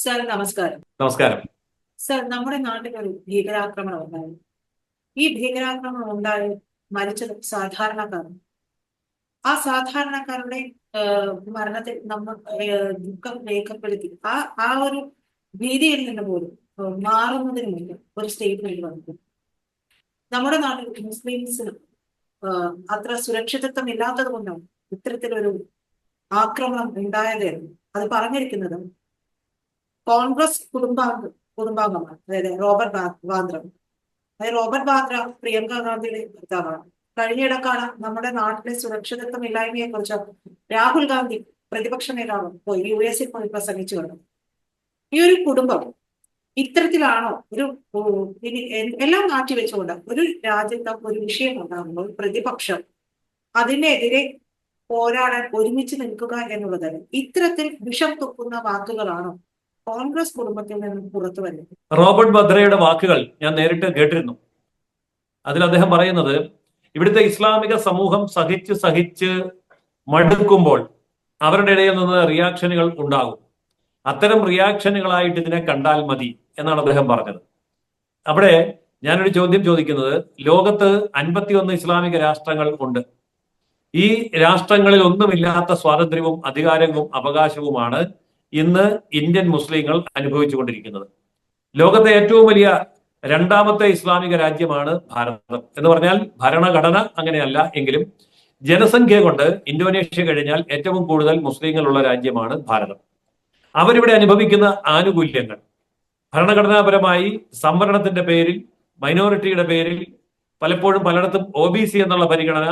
Sir നമസ്കാരം. നമസ്കാരം. Sir നമ്മുടെ നാട്ടിൽ ഒരു ഭീകരാക്രമണം ഉണ്ടായി. ഈ ഭീകരാക്രമണം ഉണ്ടായി മരിച്ചത് സാധാരണക്കാരൻ ആ സാധാരണക്കാരുടെ മരണത്തിൽ നമ്മൾ ദുഃഖം രേഖപ്പെടുത്തി. ആ ആ ഒരു ഭീതിയിൽ നിന്ന് പോലും മാറുന്നതിന് മുന്നേ ഒരു സ്റ്റേറ്റ്മെന്റ് വന്നു നമ്മുടെ നാട്ടിൽ മുസ്ലിംസിന് അത്ര സുരക്ഷിതത്വം ഇല്ലാത്തത് കൊണ്ടാണ് ഇത്തരത്തിലൊരു ആക്രമണം ഉണ്ടായതായിരുന്നു അത് പറഞ്ഞിരിക്കുന്നത് കോൺഗ്രസ് കുടുംബാംഗ കുടുംബാംഗമാണ്. അതായത് റോബർട്ട് വാദ്ര. അതായത് റോബർട്ട് വാദ്ര പ്രിയങ്ക ഗാന്ധിയുടെ ഭർത്താവാണ്. ഇടക്കാലം നമ്മുടെ നാട്ടിലെ സുരക്ഷിതത്വം ഇല്ലായ്മയെ കുറിച്ച് രാഹുൽ ഗാന്ധി പ്രതിപക്ഷ നേതാവ് പോയി യു എസിൽ പോയി പ്രസംഗിച്ചു കണ്ടു ഈ ഒരു കുടുംബം ഇത്തരത്തിലാണോ ഒരു എല്ലാം മാറ്റി വെച്ചുകൊണ്ട് ഒരു രാജ്യത്ത് ഒരു വിഷയം ഉണ്ടാകുമ്പോൾ പ്രതിപക്ഷം അതിനെതിരെ പോരാടാൻ ഒരുമിച്ച് നിൽക്കുക എന്നുള്ളത് ഇത്തരത്തിൽ വിഷം തുപ്പുന്ന വാക്കുകളാണോ കോൺഗ്രസ് കുടുംബത്തിൽ നിന്ന് പുറത്തു വരുന്നത് റോബർട്ട് ഭദ്രയുടെ വാക്കുകൾ ഞാൻ നേരിട്ട് കേട്ടിരുന്നു. അതിൽ അദ്ദേഹം പറയുന്നത് ഇവിടുത്തെ ഇസ്ലാമിക സമൂഹം സഹിച്ച് സഹിച്ച് മടുക്കുമ്പോൾ അവരുടെ ഇടയിൽ നിന്ന് റിയാക്ഷനുകൾ ഉണ്ടാകും. അത്തരം റിയാക്ഷനുകളായിട്ട് ഇതിനെ കണ്ടാൽ മതി എന്നാണ് അദ്ദേഹം പറഞ്ഞത്. അവിടെ ഞാനൊരു ചോദ്യം ചോദിക്കുന്നത് ലോകത്ത് അൻപത്തിയൊന്ന് ഇസ്ലാമിക രാഷ്ട്രങ്ങൾ ഉണ്ട്. ഈ രാഷ്ട്രങ്ങളിൽ ഒന്നുമില്ലാത്ത സ്വാതന്ത്ര്യവും അധികാരവും അവകാശവുമാണ് ഇന്ന് ഇന്ത്യൻ മുസ്ലിങ്ങൾ അനുഭവിച്ചുകൊണ്ടിരിക്കുന്നത്. ലോകത്തെ ഏറ്റവും വലിയ രണ്ടാമത്തെ ഇസ്ലാമിക രാജ്യമാണ് ഭാരതം എന്ന് പറഞ്ഞാൽ ഭരണഘടന അങ്ങനെയല്ല എങ്കിലും ജനസംഖ്യ കൊണ്ട് ഇന്തോനേഷ്യ കഴിഞ്ഞാൽ ഏറ്റവും കൂടുതൽ മുസ്ലിങ്ങളുള്ള രാജ്യമാണ് ഭാരതം. അവരിവിടെ അനുഭവിക്കുന്ന ആനുകൂല്യങ്ങൾ. ഭരണഘടനാപരമായി സംവരണത്തിന്റെ പേരിൽ മൈനോറിറ്റിയുടെ പേരിൽ പലപ്പോഴും പലയിടത്തും ഒ ബി സി എന്നുള്ള പരിഗണന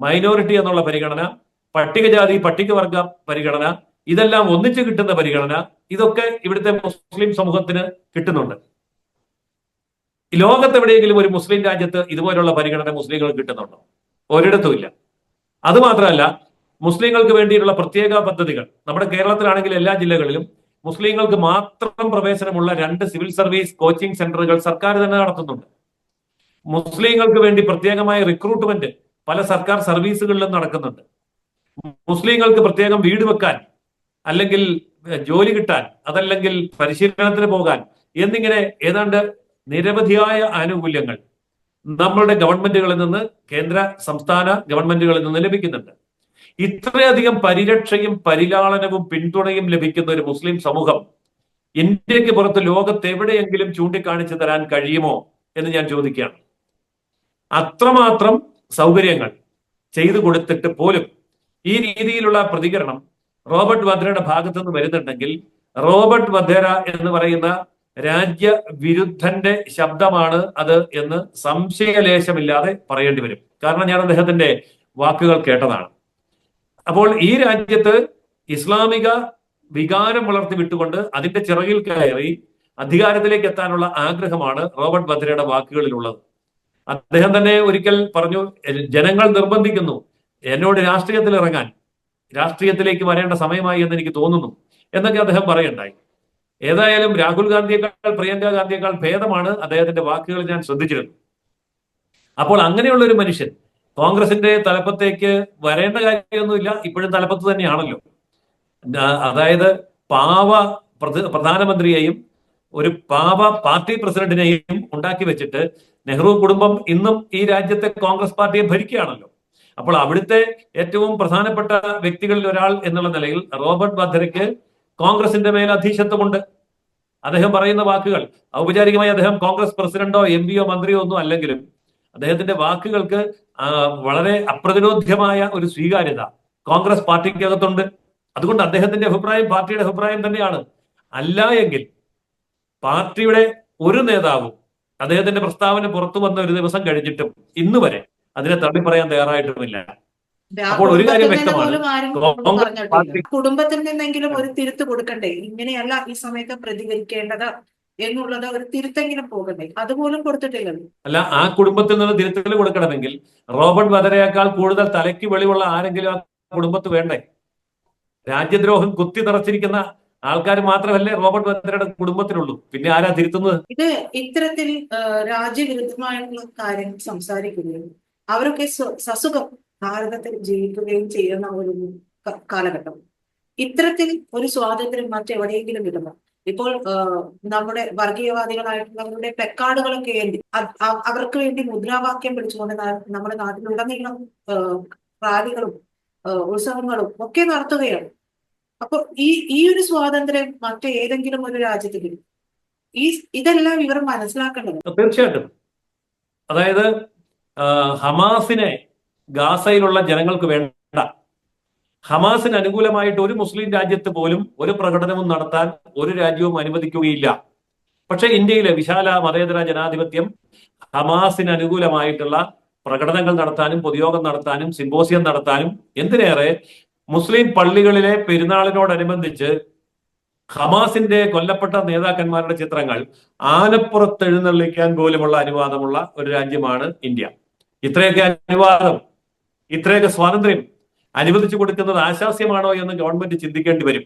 മൈനോറിറ്റി എന്നുള്ള പരിഗണന പട്ടികജാതി പട്ടികവർഗ പരിഗണന ഇതെല്ലാം ഒന്നിച്ച് കിട്ടുന്ന പരിഗണന ഇതൊക്കെ ഇവിടുത്തെ മുസ്ലിം സമൂഹത്തിന് കിട്ടുന്നുണ്ട്. ലോകത്ത് എവിടെയെങ്കിലും ഒരു മുസ്ലിം രാജ്യത്ത് ഇതുപോലുള്ള പരിഗണന മുസ്ലിങ്ങൾ കിട്ടുന്നുണ്ടോ? ഒരിടത്തുമില്ല അത് മാത്രമല്ല മുസ്ലിങ്ങൾക്ക് വേണ്ടിയിട്ടുള്ള പ്രത്യേക പദ്ധതികൾ നമ്മുടെ കേരളത്തിലാണെങ്കിൽ എല്ലാ ജില്ലകളിലും മുസ്ലിങ്ങൾക്ക് മാത്രം പ്രവേശനമുള്ള രണ്ട് സിവിൽ സർവീസ് കോച്ചിങ് സെന്ററുകൾ സർക്കാർ തന്നെ നടത്തുന്നുണ്ട്. മുസ്ലിങ്ങൾക്ക് വേണ്ടി പ്രത്യേകമായ റിക്രൂട്ട്മെന്റ് പല സർക്കാർ സർവീസുകളിലും നടക്കുന്നുണ്ട്. മുസ്ലിങ്ങൾക്ക് പ്രത്യേകം വീട് വെക്കാൻ അല്ലെങ്കിൽ ജോലി കിട്ടാൻ അതല്ലെങ്കിൽ പരിശീലനത്തിന് പോകാൻ എന്നിങ്ങനെ ഏതാണ്ട് നിരവധിയായ ആനുകൂല്യങ്ങൾ നമ്മളുടെ ഗവൺമെന്റുകളിൽ നിന്ന് കേന്ദ്ര സംസ്ഥാന ഗവൺമെന്റുകളിൽ നിന്ന് ലഭിക്കുന്നുണ്ട്. ഇത്രയധികം പരിരക്ഷയും പരിലാളനവും പിന്തുണയും ലഭിക്കുന്ന ഒരു മുസ്ലിം സമൂഹം ഇന്ത്യയ്ക്ക് പുറത്ത് ലോകത്ത് എവിടെയെങ്കിലും ചൂണ്ടിക്കാണിച്ചു തരാൻ കഴിയുമോ എന്ന് ഞാൻ ചോദിക്കുകയാണ്. അത്രമാത്രം സൗകര്യങ്ങൾ ചെയ്തു കൊടുത്തിട്ട് പോലും ഈ രീതിയിലുള്ള പ്രതികരണം റോബർട്ട് വധ്രയുടെ ഭാഗത്തു നിന്ന് വരുന്നുണ്ടെങ്കിൽ റോബർട്ട് വധേര എന്ന് പറയുന്ന രാജ്യ വിരുദ്ധന്റെ ശബ്ദമാണ് അത് എന്ന് സംശയലേശമില്ലാതെ പറയേണ്ടി വരും. കാരണം ഞാൻ അദ്ദേഹത്തിന്റെ വാക്കുകൾ കേട്ടതാണ്. അപ്പോൾ ഈ രാജ്യത്ത് ഇസ്ലാമിക വികാരം വളർത്തി വിട്ടുകൊണ്ട് അതിന്റെ ചിറകിൽ കയറി അധികാരത്തിലേക്ക് എത്താനുള്ള ആഗ്രഹമാണ് റോബർട്ട് വദ്രയുടെ വാക്കുകളിലുള്ളത്. അദ്ദേഹം തന്നെ ഒരിക്കൽ പറഞ്ഞു ജനങ്ങൾ നിർബന്ധിക്കുന്നു. എന്നോട് രാഷ്ട്രീയത്തിൽ ഇറങ്ങാൻ രാഷ്ട്രീയത്തിലേക്ക് വരേണ്ട സമയമായി എന്ന് എനിക്ക് തോന്നുന്നു. എന്നൊക്കെ അദ്ദേഹം പറയുണ്ടായി ഏതായാലും രാഹുൽ ഗാന്ധിയേക്കാൾ പ്രിയങ്ക ഗാന്ധിയേക്കാൾ ഭേദമാണ് അദ്ദേഹത്തിന്റെ വാക്കുകൾ ഞാൻ ശ്രദ്ധിച്ചിരുന്നു അപ്പോൾ അങ്ങനെയുള്ള ഒരു മനുഷ്യൻ കോൺഗ്രസിന്റെ തലപ്പത്തേക്ക് വരേണ്ട കാര്യമൊന്നുമില്ല ഇപ്പോഴും തലപ്പത്ത് തന്നെയാണല്ലോ. അതായത് പാവ പ്രധ- പ്രധാനമന്ത്രിയെയും ഒരു പാവ പാർട്ടി പ്രസിഡന്റിനെയും ഉണ്ടാക്കി വെച്ചിട്ട് നെഹ്റു കുടുംബം ഇന്നും ഈ രാജ്യത്തെ കോൺഗ്രസ് പാർട്ടിയെ ഭരിക്കുകയാണല്ലോ. അപ്പോൾ അവിടുത്തെ ഏറ്റവും പ്രധാനപ്പെട്ട വ്യക്തികളിൽ ഒരാൾ എന്നുള്ള നിലയിൽ റോബർട്ട് വധരയ്ക്ക് കോൺഗ്രസിന്റെ മേൽ അധീശത്വമുണ്ട്. അദ്ദേഹം പറയുന്ന വാക്കുകൾ ഔപചാരികമായി അദ്ദേഹം കോൺഗ്രസ് പ്രസിഡന്റോ എം പിയോ മന്ത്രിയോ ഒന്നും അല്ലെങ്കിലും അദ്ദേഹത്തിന്റെ വാക്കുകൾക്ക് വളരെ അപ്രതിരോധ്യമായ ഒരു സ്വീകാര്യത കോൺഗ്രസ് പാർട്ടിക്കകത്തുണ്ട്. അതുകൊണ്ട് അദ്ദേഹത്തിന്റെ അഭിപ്രായം പാർട്ടിയുടെ അഭിപ്രായം തന്നെയാണ്. അല്ല എങ്കിൽ പാർട്ടിയുടെ ഒരു നേതാവും അദ്ദേഹത്തിന്റെ പ്രസ്താവന പുറത്തു വന്ന ഒരു ദിവസം കഴിഞ്ഞിട്ടും ഇന്ന് വരെ അതിനെ തള്ളി പറയാൻ തയ്യാറായിട്ടുമില്ല. അപ്പോൾ ഒരു കാര്യം വ്യക്തമാണ്. കുടുംബത്തിൽ നിന്നെങ്കിലും ഒരു തിരുത്ത് കൊടുക്കണ്ടേ? ഇങ്ങനെയല്ല ഈ സമയത്ത് പ്രതികരിക്കേണ്ടത് എന്നുള്ളത് ഒരു തിരുത്തെങ്കിലും പോകണ്ടേ? അതുപോലും കൊടുത്തിട്ടില്ലല്ലോ അല്ല ആ കുടുംബത്തിൽ നിന്ന് തിരുത്തൽ കൊടുക്കണമെങ്കിൽ റോബർട്ട് വധരയേക്കാൾ കൂടുതൽ തലയ്ക്ക് വെളിവുള്ള ആരെങ്കിലും ആ കുടുംബത്ത് വേണ്ടേ? രാജ്യദ്രോഹം കുത്തി നിറച്ചിരിക്കുന്ന ആൾക്കാർ മാത്രമല്ലേ റോബർട്ട് വധരയുടെ കുടുംബത്തിലുള്ളൂ. പിന്നെ ആരാ തിരുത്തുന്നത്? ഇത് ഇത്തരത്തിൽ രാജ്യവിരുദ്ധമായിട്ടുള്ള കാര്യങ്ങൾ സംസാരിക്കുകയും അവരൊക്കെ സസുഖം ഭാരതത്തിൽ ജീവിക്കുകയും ചെയ്യുന്ന ഒരു കാലഘട്ടം. ഇത്തരത്തിൽ ഒരു സ്വാതന്ത്ര്യം മറ്റെവിടെയെങ്കിലും കിട്ടുന്നു ഇപ്പോൾ നമ്മുടെ വർഗീയവാദികളായിട്ടുള്ളവരുടെ പെക്കാടുകളൊക്കെ ഏന്തി അവർക്ക് വേണ്ടി മുദ്രാവാക്യം പിടിച്ചുകൊണ്ട് നമ്മുടെ നാട്ടിലുടനീളം റാലികളും ഉത്സവങ്ങളും ഒക്കെ നടത്തുകയാണ്. അപ്പൊ ഈ ഈ ഒരു സ്വാതന്ത്ര്യം മറ്റേതെങ്കിലും ഒരു രാജ്യത്തിൽ ഈ ഇതെല്ലാം ഇവർ മനസ്സിലാക്കേണ്ടത് തീർച്ചയായിട്ടും. അതായത് ഹമാസിനെ ഗാസയിലുള്ള ജനങ്ങൾക്ക് വേണ്ട. ഹമാസിന് അനുകൂലമായിട്ട് ഒരു മുസ്ലിം രാജ്യത്ത് പോലും ഒരു പ്രകടനവും നടത്താൻ ഒരു രാജ്യവും അനുവദിക്കുകയില്ല. പക്ഷെ ഇന്ത്യയിലെ വിശാല മതേതര ജനാധിപത്യം ഹമാസിന് അനുകൂലമായിട്ടുള്ള പ്രകടനങ്ങൾ നടത്താനും പൊതുയോഗം നടത്താനും സിംബോസിയം നടത്താനും എന്തിനേറെ മുസ്ലിം പള്ളികളിലെ പെരുന്നാളിനോടനുബന്ധിച്ച് ഹമാസിന്റെ കൊല്ലപ്പെട്ട നേതാക്കന്മാരുടെ ചിത്രങ്ങൾ ആനപ്പുറത്ത് എഴുന്നള്ളിക്കാൻ പോലുമുള്ള അനുവാദമുള്ള ഒരു രാജ്യമാണ് ഇന്ത്യ. ഇത്രയൊക്കെ അനുവാദം ഇത്രയൊക്കെ സ്വാതന്ത്ര്യം അനുവദിച്ചു കൊടുക്കുന്നത് ആശാസ്യമാണോ എന്ന് ഗവൺമെന്റ് ചിന്തിക്കേണ്ടി വരും.